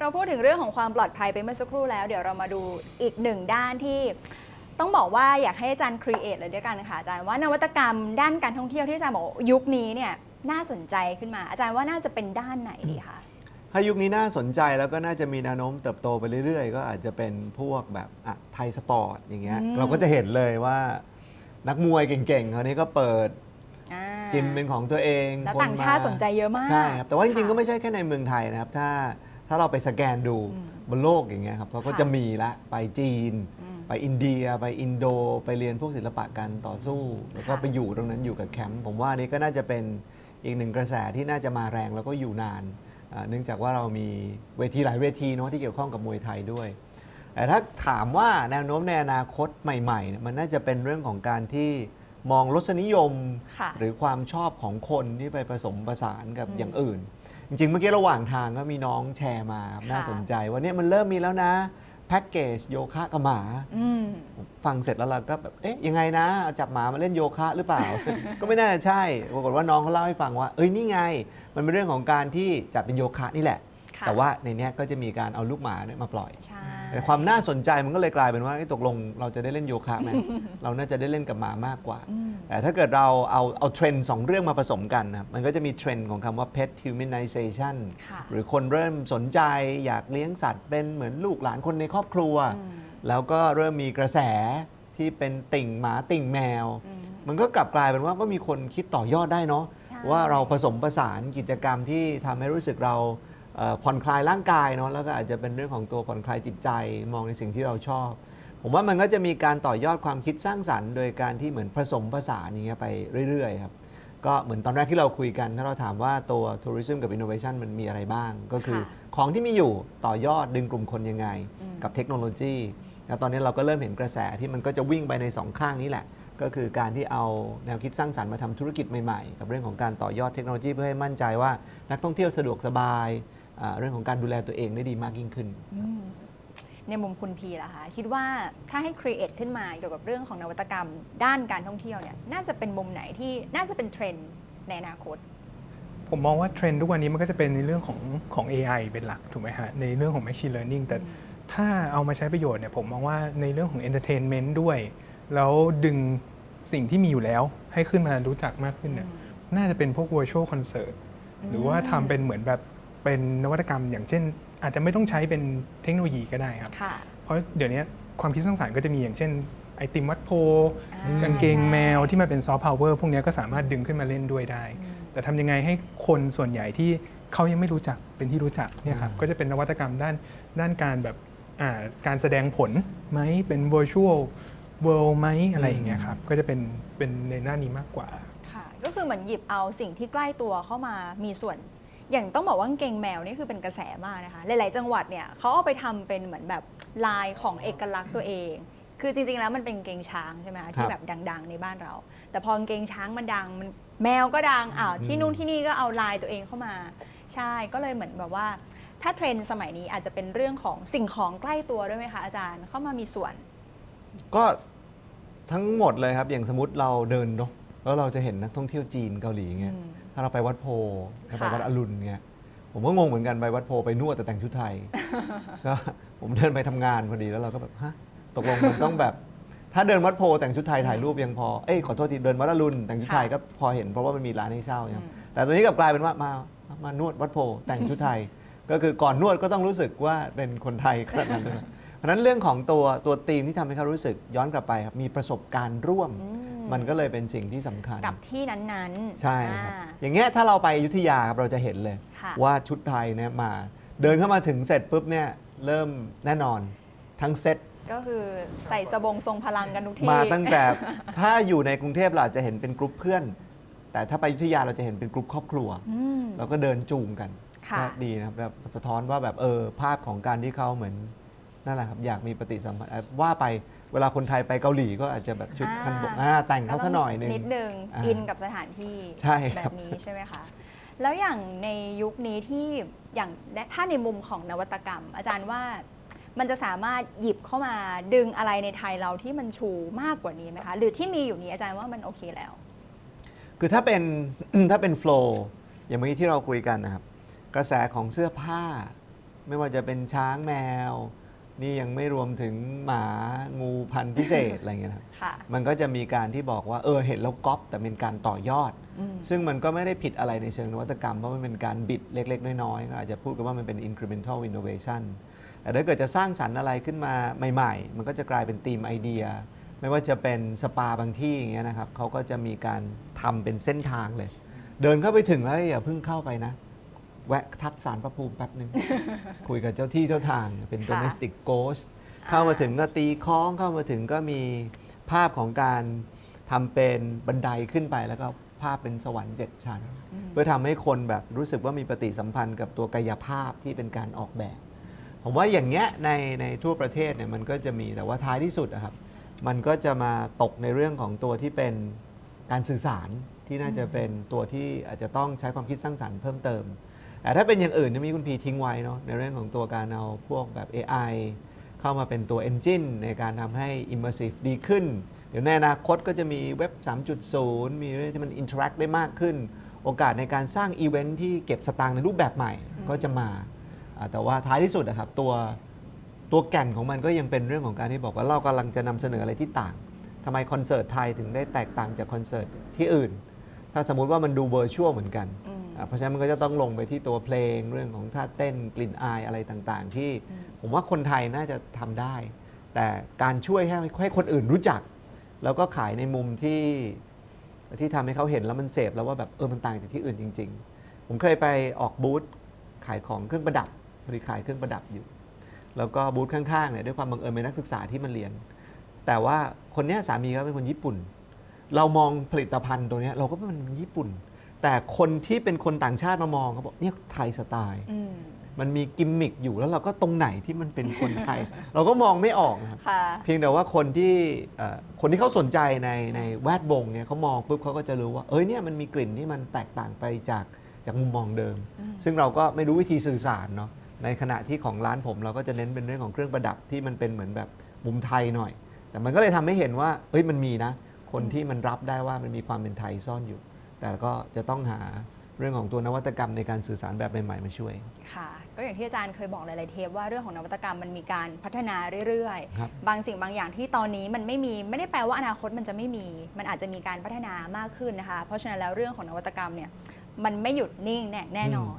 เราพูดถึงเรื่องของความปลอดภัยไปเมื่อสักครู่แล้ว เดี๋ยวเรามาดูอีกหนึ่งด้านที่ต้องบอกว่าอยากให้อาจารย์ครีเอทเลยด้วยกันค่ะอาจารย์ว่านวัตกรรมด้านการท่องเที่ยวที่อาจารย์บอกว่ายุคนี้เนี่ยน่าสนใจขึ้นมา อาจารย์ว่าน่าจะเป็นด้านไหนดีคะถ้ายุคนี้น่าสนใจแล้วก็น่าจะมีแนวโน้มเติบโตไปเรื่อยๆ ก็อาจจะเป็นพวกแบบอะไทยสปอร์ตอย่างเงี้ยอืมเราก็จะเห็นเลยว่านักมวยเก่งๆเขานี้ก็เปิดอ่าจิมเป็นของตัวเองแล้วคนต่างชาติมสนใจเยอะมากใช่ครับแต่ว่าจริงๆค่ะก็ไม่ใช่แค่ในเมืองไทยนะครับถ้า ถ้าเราไปสแกนดูอืมบนโลกอย่างเงี้ยครับเขาก็ค่ะจะมีละไปจีนอืมไปอินเดีย ไปอินโด ไปเรียนพวกศิลปะการต่อสู้ แล้วก็ค่ะไปอยู่ตรงนั้นอยู่กับแคมป์ผมว่านี่ก็น่าจะเป็นอีกหนึ่งกระแสที่น่าจะมาแรงแล้วก็อยู่นานอ่าเนื่องจากว่าเรามีเวทีหลายเวทีเนาะที่เกี่ยวข้องกับมวยไทยด้วยแต่ถ้าถามว่าแนวโน้มในอนาคตใหม่ๆเนี่ยมันน่าจะเป็นเรื่องของการที่มองรสนิยมค่ะหรือความชอบของคนที่ไปผสมผสานกับอืมอย่างอื่น จริงๆ เมื่อกี้ระหว่างทางก็มีน้องแชร์มาครับค่ะน่าสนใจว่าเนี่ยมันเริ่มมีแล้วนะแพ็กเกจโยคะกับหมา อืม ฟังเสร็จแล้วเราก็แบบ เอ๊ะ ยังไงนะ เอาจับหมามาเล่นโยคะหรือเปล่า ก็ไม่น่าจะใช่ ปรากฏว่าน้องเขาเล่าให้ฟังว่า เอ้ย นี่ไง มันเป็นเรื่องของการที่จัดเป็นโยคะนี่แหละค่ะ แต่ว่าในเนี้ยก็จะมีการเอาลูกหมาเนี่ยมาปล่อย ใช่ แต่ความน่าสนใจมันก็เลยกลายเป็นว่าเอ้ยตกลงเราจะได้เล่นโยคะไหม เราน่าจะได้เล่นกับหมามากกว่า อืม แต่ถ้าเกิดเราเอาเอาเทรนด์สองเรื่องมาผสมกันนะครับมันก็จะมีเทรนด์ของคำว่า pet humanization ค่ะหรือคนเริ่มสนใจอยากเลี้ยงสัตว์เป็นเหมือนลูกหลานคนในครอบครัว อืมแล้วก็เริ่มมีกระแสที่เป็นติ่งหมาติ่งแมว อืม มันก็กลับกลายเป็นว่าก็มีคนคิดต่อยอดได้เนาะใช่ว่าเราผสมผสานกิจกรรมที่ทำให้รู้สึกเราเอ่อ ผ่อนคลายร่างกายเนาะแล้วก็อาจจะเป็นเรื่องของตัวผ่อนคลายจิตใจ มองในสิ่งที่เราชอบ ผมว่ามันก็จะมีการต่อยอดความคิดสร้างสรรค์ โดยการที่เหมือนผสมผสานอย่างเงี้ยไปเรื่อยๆครับก็เหมือนตอนแรกที่เราคุยกัน ถ้าเราถามว่าตัว tourism กับ innovation มันมีอะไรบ้าง ก็คือค่ะของที่มีอยู่ต่อยอดดึงกลุ่มคนยังไงอืมกับเทคโนโลยีแล้วตอนนี้เราก็เริ่มเห็นกระแสที่มันก็จะวิ่งไปในสองข้างนี้แหละ ก็คือการที่เอาแนวคิดสร้างสรรค์มาทำธุรกิจใหม่ๆ กับเรื่องของการต่อยอดเทคโนโลยีเพื่อให้มั่นใจว่า นักท่องเที่ยวสะดวกสบายอ่า เรื่องของการดูแลตัวเองได้ดีมากยิ่งขึ้นอืมในมุมคุณพีล่ะคะคิดว่าถ้าให้ครีเอทขึ้นมาเกี่ยวกับเรื่องของนวัตกรรม ด้านการท่องเที่ยวเนี่ยน่าจะเป็นมุมไหนที่น่าจะเป็นเทรนด์ในอนาคต ผมมองว่าเทรนด์ทุกวันนี้มันก็จะเป็นในเรื่องของของ AI เป็นหลักถูกไหมฮะในเรื่องของ Machine Learning แต่ถ้าเอามาใช้ประโยชน์เนี่ยผมมองว่าในเรื่องของ Entertainment ด้วย แล้วดึงสิ่งที่มีอยู่แล้วให้ขึ้นมารู้จักมากขึ้นเนี่ยน่าจะเป็นพวก Virtual Concert หรือว่าทำเป็นเหมือนแบบ เป็นนวัตกรรม อย่างเช่น อาจจะไม่ต้องใช้เป็นเทคโนโลยีก็ได้ครับ ค่ะเพราะเดี๋ยวนี้ความคิดสร้างสรรค์ก็จะมีอย่างเช่น ไอติมวัดโพอ่ากางเกงใช่แมวที่มันเป็นซอฟต์พาวเวอร์พวกเนี้ยก็สามารถดึงขึ้นมาเล่นด้วยได้ อืม แต่ทำยังไงให้คนส่วนใหญ่ที่เขายังไม่รู้จักเป็นที่รู้จักเนี่ยครับอืม ก็จะเป็นนวัตกรรมด้านด้านการแบบอ่าการแสดงผลไหมเป็น virtual world ไหมอะไรอย่างเงี้ยครับก็จะเป็นเป็นในหน้านี้มากกว่า ค่ะ ก็คือเหมือนหยิบเอาสิ่งที่ใกล้ตัวเข้ามามีส่วน อย่างต้องบอกว่ากางเกงแมวนี่คือเป็นกระแสมากนะคะ หลาย ๆ จังหวัดเนี่ยเขาเอาไปทำเป็นเหมือนแบบลายของเอกลักษณ์ตัวเอง คือจริง ๆ แล้วมันเป็นกางเกงช้างใช่ไหมคะที่แบบดัง ๆ ในบ้านเรา แต่พอกางเกงช้างมันดังมันแมวก็ดังอ้าวที่นู่นที่นี่ก็เอาลายตัวเองเข้ามา ใช่ก็เลยเหมือนแบบว่า ถ้าเทรนด์สมัยนี้อาจจะเป็นเรื่องของสิ่งของใกล้ตัวด้วยไหมคะอาจารย์เข้ามามีส่วน ก็ทั้งหมดเลยครับอย่างสมมติเราเดินเนาะแล้วเราจะเห็นนักท่องเที่ยวจีนเกาหลีเงี้ยอืม ถ้าเราไปวัดโพถ้าไปค่ะวัดอรุณเงี้ยผมก็งงเหมือนกันไปวัดโพไปนวดแต่แต่งชุดไทยก็ผมเดินไปทำงานพอดีแล้วเราก็แบบฮะตกลงมันต้องแบบ ถ้าเดินวัดโพแต่งชุดไทยถ่ายรูปยังพอเอ้ยขอโทษทีเดินวัดอรุณแต่งชุดไทยค่ะก็พอเห็นเพราะว่ามันมีร้านให้เช่าอืเนี่ยมแต่ตอนนี้กลับกลายเป็นว่ามามานวดวัดโพแต่งชุดไทย ก็คือก่อนนวดก็ต้องรู้สึกว่าเป็นคนไทยขนาดนั้นเลยเพราะฉะนั้นเรื่องของตัวตัวธีมที่ทำให้เขารู้สึกย้อนกลับไปครับมีประสบการณ์ร่วมอื มันก็เลยเป็นสิ่งที่สำคัญกับที่นั้นๆ ใช่ครับอ่าอย่างเงี้ยถ้าเราไปอยุธยาครับเราจะเห็นเลยค่ะว่าชุดไทยเนี่ยมา เดินเข้ามาถึงเสร็จปุ๊บเนี่ยเริ่มแน่นอนทั้งเซตก็คือใส่สบงทรงพลังกันทุกที่มาตั้งแต่ถ้าอยู่ในกรุงเทพเราอาจจะเห็นเป็นกรุ๊ปเพื่อน แต่ถ้าไปอยุธยาเราจะเห็นเป็นกรุ๊ปครอบครัวอืมเราก็เดินจูงกันค่ะก็ดีนะครับแบบสะท้อนว่าแบบเออภาพของการที่เขาเหมือนนั่นแหละครับอยากมีปฏิสัมพันธ์อะว่าไปเวลาคนไทยไปเกาหลีก็อาจจะแบบชุดอ่าคันบกอ่าแต่งเขาซะหน่อยหนึงนิดนึงอ่าอินกับสถานที่ใช่ครับแบบนี้ใช่ไหมคะแล้วอย่างในยุคนี้ที่อย่างถ้าในมุมของนวัตกรรม อาจารย์ว่ามันจะสามารถหยิบเข้ามาดึงอะไรในไทยเราที่มันชูมากกว่านี้ไหมคะ หรือที่มีอยู่นี้อาจารย์ว่ามันโอเคแล้ว คือถ้าเป็นถ้าเป็นโฟล์อย่างเมื่อกี้ที่เราคุยกันนะครับ กระแสของเสื้อผ้า ไม่ว่าจะเป็นช้างแมว นี่ยังไม่รวมถึงหมางูพันธุ์พิเศษอะไรเงี้ยนะครับค่ะ มันก็จะมีการที่บอกว่าเออเห็นแล้วก๊อปแต่เป็นการต่อยอด อืม ซึ่งมันก็ไม่ได้ผิดอะไรในเชิงนวัตกรรม เพราะมันเป็นการบิดเล็ก ๆ น้อย ๆ ก็อาจจะพูดกันว่ามันเป็น incremental innovation แต่ถ้าเกิดจะสร้างสรรค์อะไรขึ้นมาใหม่ ๆ มันก็จะกลายเป็นธีมไอเดีย ไม่ว่าจะเป็นสปาบางที่อย่างเงี้ยนะครับเขาก็จะมีการทำเป็นเส้นทางเลย เดินเข้าไปถึงแล้วอย่าเพิ่งเข้าไปนะ แวะทักสารพระภูมิแป๊บหนึ่ง คุยกับเจ้าที่เจ้าทางเป็น ค่ะ domestic ghost เข้ามาถึงก็ตีคล้องเข้ามาถึงก็มีภาพของการทำเป็นบันไดขึ้นไปแล้วก็ภาพเป็นสวรรค์เจ็ดชั้น อืม เพื่อทำให้คนแบบรู้สึกว่ามีปฏิสัมพันธ์กับตัวกายภาพที่เป็นการออกแบบ ผมว่าอย่างเงี้ยในในทั่วประเทศเนี่ยมันก็จะมีแต่ว่าท้ายที่สุดอะครับ มันก็จะมาตกในเรื่องของตัวที่เป็นการสื่อสารที่น่าจะเป็นตัวที่อาจจะต้องใช้ความคิดสร้างสรรค์เพิ่มเติม แต่ถ้าเป็นอย่างอื่นเนี่ยมีคุณพีทิ้งไว้เนาะในเรื่องของตัวการเอาพวกแบบ AI เข้ามาเป็นตัว Engine ในการทำให้ Immersive ดีขึ้น เดี๋ยวในอนาคตก็จะมีเว็บ 3.0 มีเรื่องที่มัน Interact ได้มากขึ้น โอกาสในการสร้างอีเวนท์ที่เก็บสตางค์ในรูปแบบใหม่ก็จะมาอ่าแต่ว่าท้ายที่สุดอะครับตัวตัวแก่นของมันก็ยังเป็นเรื่องของการที่บอกว่าเรากำลังจะนำเสนออะไรที่ต่างทำไมคอนเสิร์ตไทยถึงได้แตกต่างจากคอนเสิร์ตที่อื่น ถ้าสมมุติว่ามันดูเวอร์ชวลเหมือนกันอืมอ่า เพราะฉะนั้นมันก็จะต้องลงไปที่ตัวเพลงเรื่องของท่าเต้นกลิ่นอายอะไรต่างๆ ที่อืมผมว่าคนไทยน่าจะทำได้ แต่การช่วยให้ให้คนอื่นรู้จัก แล้วก็ขายในมุมที่ที่ทำให้เขาเห็นแล้วมันเสพแล้วว่าแบบเออมันต่างจากที่อื่นจริง ๆ ผมเคยไปออกบูธขายของเครื่องประดับพอดีขายเครื่องประดับอยู่ แล้วก็บูธข้างๆเนี่ยด้วยความบังเอิญเป็นนักศึกษาที่มาเรียน แต่ว่าคนเนี้ยสามีเขาเป็นคนญี่ปุ่น เรามองผลิตภัณฑ์ตัวเนี้ยเราก็เป็นคนญี่ปุ่น แต่คนที่เป็นคนต่างชาติมามองเขาบอกเนี่ยไทยสไตล์ อืมมันมีกิมมิคอยู่แล้วเราก็ตรงไหนที่มันเป็นคนไทย เราก็มองไม่ออกนะครับ ค่ะ เพียงแต่ว่าคนที่เอ่อคนที่เขาสนใจในในแวดวงเนี่ยเขามองปุ๊บเขาก็จะรู้ว่า เอ้ยเนี่ยมันมีกลิ่นที่มันแตกต่างไปจากจากมุมมองเดิม อืม ซึ่งเราก็ไม่รู้วิธีสื่อสารเนาะในขณะที่ของร้านผมเราก็จะเน้นเป็นเรื่องของเครื่องประดับที่มันเป็นเหมือนแบบมุมไทยหน่อย แต่มันก็เลยทำให้เห็นว่าเอ้ยมันมีนะ คนที่มันรับได้ว่ามันมีความเป็นไทยซ่อนอยู่ แต่ก็จะต้องหาเรื่องของตัวนวัตกรรมในการสื่อสารแบบใหม่ๆมาช่วย ค่ะ ก็อย่างที่อาจารย์เคยบอกหลายๆเทปว่าเรื่องของนวัตกรรมมันมีการพัฒนาเรื่อยครับ ๆ บางสิ่งบางอย่างที่ตอนนี้มันไม่มีไม่ได้แปลว่าอนาคตมันจะไม่มี มันอาจจะมีการพัฒนามากขึ้นนะคะ เพราะฉะนั้นแล้วเรื่องของนวัตกรรมเนี่ยมันไม่หยุดนิ่งแน่แน่นอน